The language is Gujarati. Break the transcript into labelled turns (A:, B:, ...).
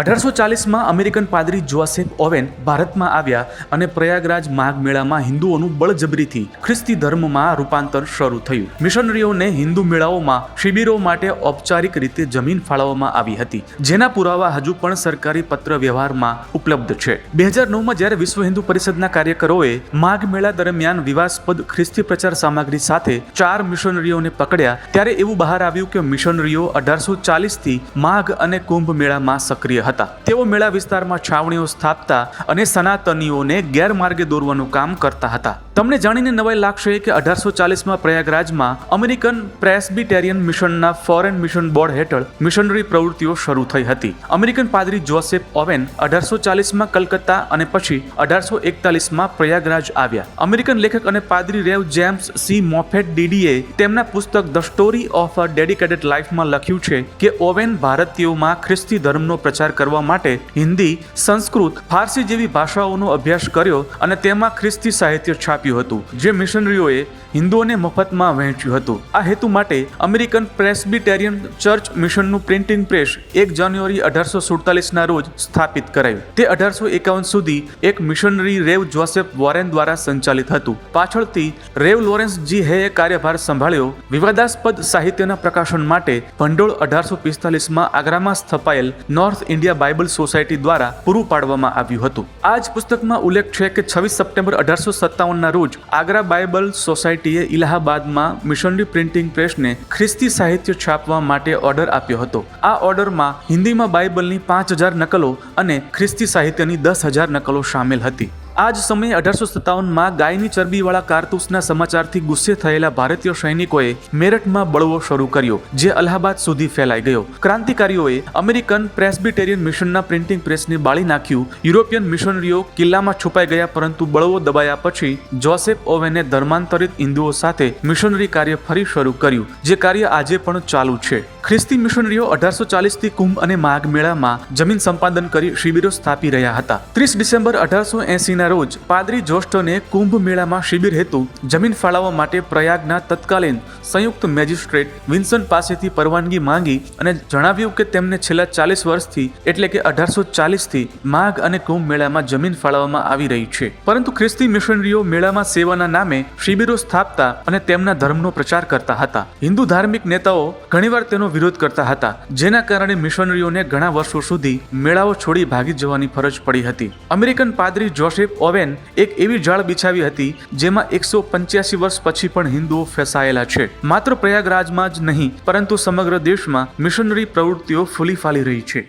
A: અઢારસો ચાલીસમાં અમેરિકન પાદરી જોસેફ ઓવેન ભારતમાં આવ્યા અને પ્રયાગરાજ માઘ મેળામાં હિન્દુઓનું બળજબરીથી ખ્રિસ્તી ધર્મમાં રૂપાંતર શરૂ થયું. મિશનરીઓને હિન્દુ મેળાઓમાં શિબિરો માટે ઔપચારિક રીતે જમીન ફાળવવામાં આવી હતી. જેના પુરાવા હજુ પણ સરકારી પત્ર વ્યવહારમાં ઉપલબ્ધ છે. બે હજાર નવમાં જ્યારે વિશ્વ હિન્દુ પરિષદના કાર્યકરોએ માઘ મેળા દરમિયાન વિવાસ્પદ ખ્રિસ્તી પ્રચાર સામગ્રી સાથે ચાર મિશનરીઓને પકડ્યા, ત્યારે એવું બહાર આવ્યું કે મિશનરીઓ અઢારસો ચાલીસથી માઘ અને કુંભ મેળામાં સક્રિય હતા. તેઓ મેળા વિસ્તારમાં છાવણીઓ સ્થાપતા અને સનાતનીઓને ગેરમાર્ગે દોરવાનું કામ કરતા હતા. તમને જાણીને નવાઈ લાગશે કે અઢારસો ચાલીસમાં પ્રયાગરાજમાં અમેરિકન પ્રેસબિટેરિયન મિશનના ફોરેન મિશન બોર્ડ હેઠળ મિશનરી પ્રવૃત્તિઓ શરૂ થઈ હતી. અમેરિકન પાદરી જોસેફ ઓવેન અઢારસો ચાલીસમાં કલકત્તા અને પછી અઢારસો એકતાલીસમાં પ્રયાગરાજ આવ્યા. અમેરિકન લેખક અને પાદરી Rev James C Moffat DDA તેમના પુસ્તક the story of a dedicated લાઈફમાં લખ્યું છે કે ઓવેન ભારતીયોમાં ખ્રિસ્તી ધર્મનો પ્રચાર કરવા માટે હિન્દી, સંસ્કૃત, ફારસી જેવી ભાષાઓનો અભ્યાસ કર્યો અને તેમાં ખ્રિસ્તી સાહિત્ય છાપ્યું હતું, જે મિશનરીઓએ હિન્દુઓને મફતમાં વહેંચ્યું હતું. આ હેતુ માટે અમેરિકન પ્રેસબિટેરિયન ચર્ચ મિશનનું પ્રિન્ટિંગ પ્રેસ એક જાન્યુઆરી અઢારસો સુડતાલીસના રોજ સ્થાપિત કરાયું. તે અઢારસો એકાવન સુધી એક મિશનરી રેવ જોસેફ વોરેન દ્વારા સંચાલિત હતું. પાછળથી રેવ લોરેન્સ જી હેએ કાર્યભાર સંભાળ્યો. વિવાદાસ્પદ સાહિત્યના પ્રકાશન માટે ભંડોળ અઢારસો પિસ્તાલીસમાં આગ્રામાં સ્થપાયેલ નોર્થ ઇન્ડિયા બાઇબલ સોસાયટી દ્વારા પૂરું પાડવામાં આવ્યું હતું. આ જ પુસ્તકમાં ઉલ્લેખ છે કે છવ્વીસ સપ્ટેમ્બર અઢારસો સત્તાવનના રોજ આગ્રા બાઇબલ સોસાયટીએ ઇલાહાબાદમાં મિશનરી પ્રિન્ટિંગ પ્રેસને ખ્રિસ્તી સાહિત્ય છાપવા માટે ઓર્ડર આપ્યો હતો. આ ઓર્ડરમાં હિન્દીમાં બાઇબલની પાંચ હજાર નકલો અને ખ્રિસ્તી સાહિત્યની દસ હજાર નકલો સામેલ હતી. આ જ સમયે અઢારસો સત્તાવનમાં ગાયની ચરબીવાળા કારતૂસના સમાચારથી ગુસ્સે થયેલા ભારતીય સૈનિકોએ મેરઠમાં બળવો શરૂ કર્યો, જે અલ્હાબાદ સુધી ફેલાઈ ગયો. ક્રાંતિકારીઓએ અમેરિકન પ્રેસ્બિટેરિયન મિશનના પ્રિન્ટિંગ પ્રેસને બાળી નાખ્યું. યુરોપિયન મિશનરીઓ કિલ્લામાં છુપાઈ ગયા, પરંતુ બળવો દબાયા પછી જોસેફ ઓવેને ધર્માંતરિત હિન્દુઓ સાથે મિશનરી કાર્ય ફરી શરૂ કર્યું, જે કાર્ય આજે પણ ચાલુ છે. ખ્રિસ્તી મિશનરીઓ અઢારસો ચાલીસથી કુંભ અને માઘ મેળામાં જમીન સંપાદન કરી શિબિરો સ્થાપી રહ્યા હતા. ત્રીસ ડિસેમ્બર અઢારસો એસીના રોજ પાદરી જોસ્ટને કુંભ મેળામાં શિબિર હેતુ જમીન ફાળવવા માટે પ્રયાગના તત્કાલીન સંયુક્ત મેજિસ્ટ્રેટ વિન્સન પાસેથી પરવાનગી માંગી અને જણાવ્યું કે તેમને છેલ્લા ચાલીસ વર્ષથી, એટલે કે અઢારસો ચાલીસથી, માઘ અને કુંભ મેળામાં જમીન ફાળવવામાં આવી રહી છે. પરંતુ ખ્રિસ્તી મિશનરીઓ મેળામાં સેવાના નામે શિબિરો સ્થાપતા અને તેમના ધર્મનો પ્રચાર કરતા હતા. હિન્દુ ધાર્મિક નેતાઓ ઘણીવાર તેનો વિરોધ કરતા હતા. જેના કારણે મિશનરીઓને ઘણા વર્ષો સુધી મેળાઓ છોડી ભાગી જવાની ફરજ પડી હતી. અમેરિકન પાદરી જોસેફ ઓવેન એક એવી જાળ બિછાવી હતી જેમાં એકસો પંચ્યાસી વર્ષ પછી પણ હિન્દુઓ ફેસાયેલા છે. માત્ર પ્રયાગરાજમાં જ નહીં, પરંતુ સમગ્ર દેશમાં મિશનરી પ્રવૃત્તિઓ ફૂલી ફાલી રહી છે.